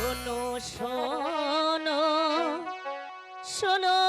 শোনো শোনো শোনো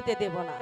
যেতে দেব না।